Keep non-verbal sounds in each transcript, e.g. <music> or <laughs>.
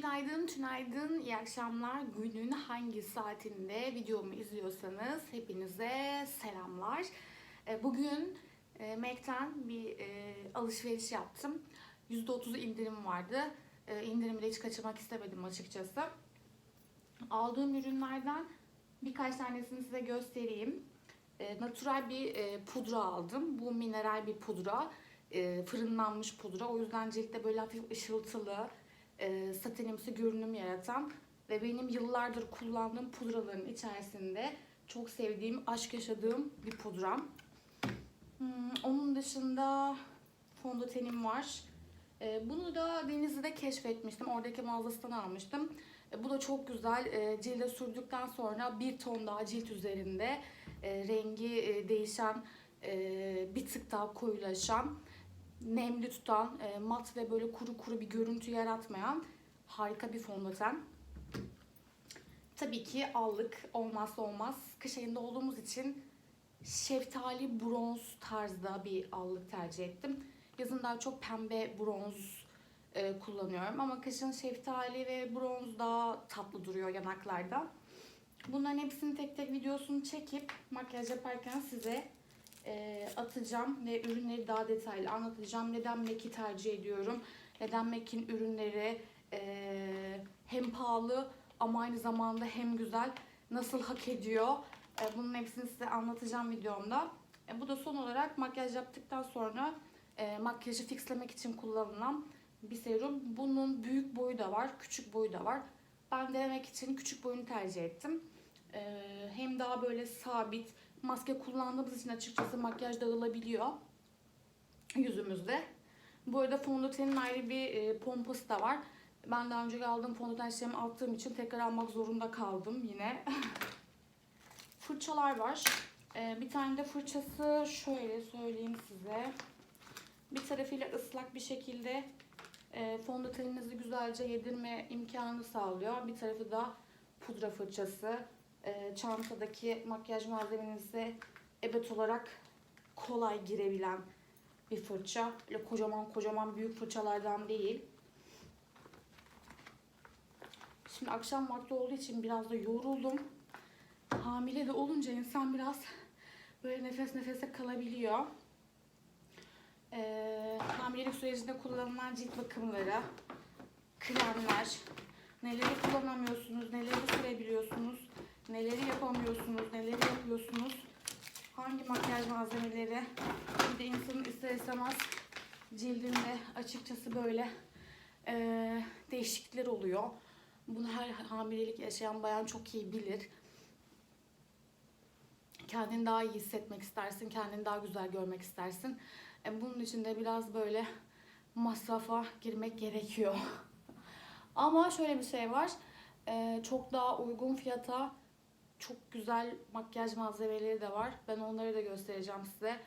Günaydın, tünaydın, iyi akşamlar. Günün hangi saatinde videomu izliyorsanız hepinize selamlar. E, Bugün e, Mac'ten bir e, alışveriş yaptım. %30 indirim vardı. İndirimi de hiç kaçırmak istemedim açıkçası. Aldığım ürünlerden birkaç tanesini size göstereyim. Natural bir pudra aldım. Bu mineral bir pudra. Fırınlanmış pudra. O yüzden ciltte böyle hafif ışıltılı, e, satenimsi görünüm yaratan ve benim yıllardır kullandığım pudraların içerisinde çok sevdiğim, aşk yaşadığım bir pudram. Hmm, onun dışında fondötenim var. E, bunu da Denizli'de keşfetmiştim. Oradaki mağazasından almıştım. E, bu da çok güzel. E, cilde sürdükten sonra bir ton daha cilt üzerinde e, rengi e, değişen, e, bir tık daha koyulaşan nemli tutan, e, mat ve böyle kuru kuru bir görüntü yaratmayan harika bir fondöten. Tabii ki allık olmazsa olmaz. Kış ayında olduğumuz için şeftali bronz tarzda bir allık tercih ettim. Yazın daha çok pembe bronz e, kullanıyorum ama kışın şeftali ve bronz daha tatlı duruyor yanaklarda. Bunların hepsini tek tek videosunu çekip makyaj yaparken size e, atacağım ve ürünleri daha detaylı anlatacağım. Neden Mac'i tercih ediyorum? Neden Mac'in ürünleri e, hem pahalı ama aynı zamanda hem güzel nasıl hak ediyor? E, bunun hepsini size anlatacağım videomda. E, bu da son olarak makyaj yaptıktan sonra e, makyajı fixlemek için kullanılan bir serum. Bunun büyük boyu da var, küçük boyu da var. Ben denemek için küçük boyunu tercih ettim. E, hem daha böyle sabit, maske kullandığımız için açıkçası makyaj dağılabiliyor yüzümüzde. Bu arada fondötenin ayrı bir e, pompası da var. Ben daha önce aldığım fondöten işlemi attığım için tekrar almak zorunda kaldım yine. <laughs> Fırçalar var. E, bir tane de fırçası şöyle söyleyeyim size. Bir tarafıyla ıslak bir şekilde e, fondöteninizi güzelce yedirme imkanı sağlıyor. Bir tarafı da pudra fırçası e, çantadaki makyaj malzemenize ebet olarak kolay girebilen bir fırça. Öyle kocaman kocaman büyük fırçalardan değil. Şimdi akşam vakti olduğu için biraz da yoruldum. Hamile de olunca insan biraz böyle nefes nefese kalabiliyor. Ee, hamilelik sürecinde kullanılan cilt bakımları, kremler, neleri kullanamıyorsunuz, neleri sürebiliyorsunuz, neleri yapamıyorsunuz, neleri yapıyorsunuz, hangi makyaj malzemeleri, bir de insanın ister istemez cildinde açıkçası böyle e, değişiklikler oluyor. Bunu her hamilelik yaşayan bayan çok iyi bilir. Kendini daha iyi hissetmek istersin, kendini daha güzel görmek istersin. E, bunun için de biraz böyle masrafa girmek gerekiyor. <laughs> Ama şöyle bir şey var. e, çok daha uygun fiyata çok güzel makyaj malzemeleri de var. Ben onları da göstereceğim size.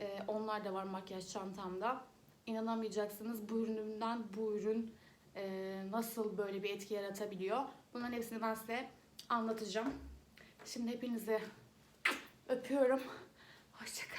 E, onlar da var makyaj çantamda. İnanamayacaksınız bu ürünümden bu ürün e, nasıl böyle bir etki yaratabiliyor. Bunların hepsini ben size anlatacağım. Şimdi hepinizi öpüyorum. Hoşçakalın.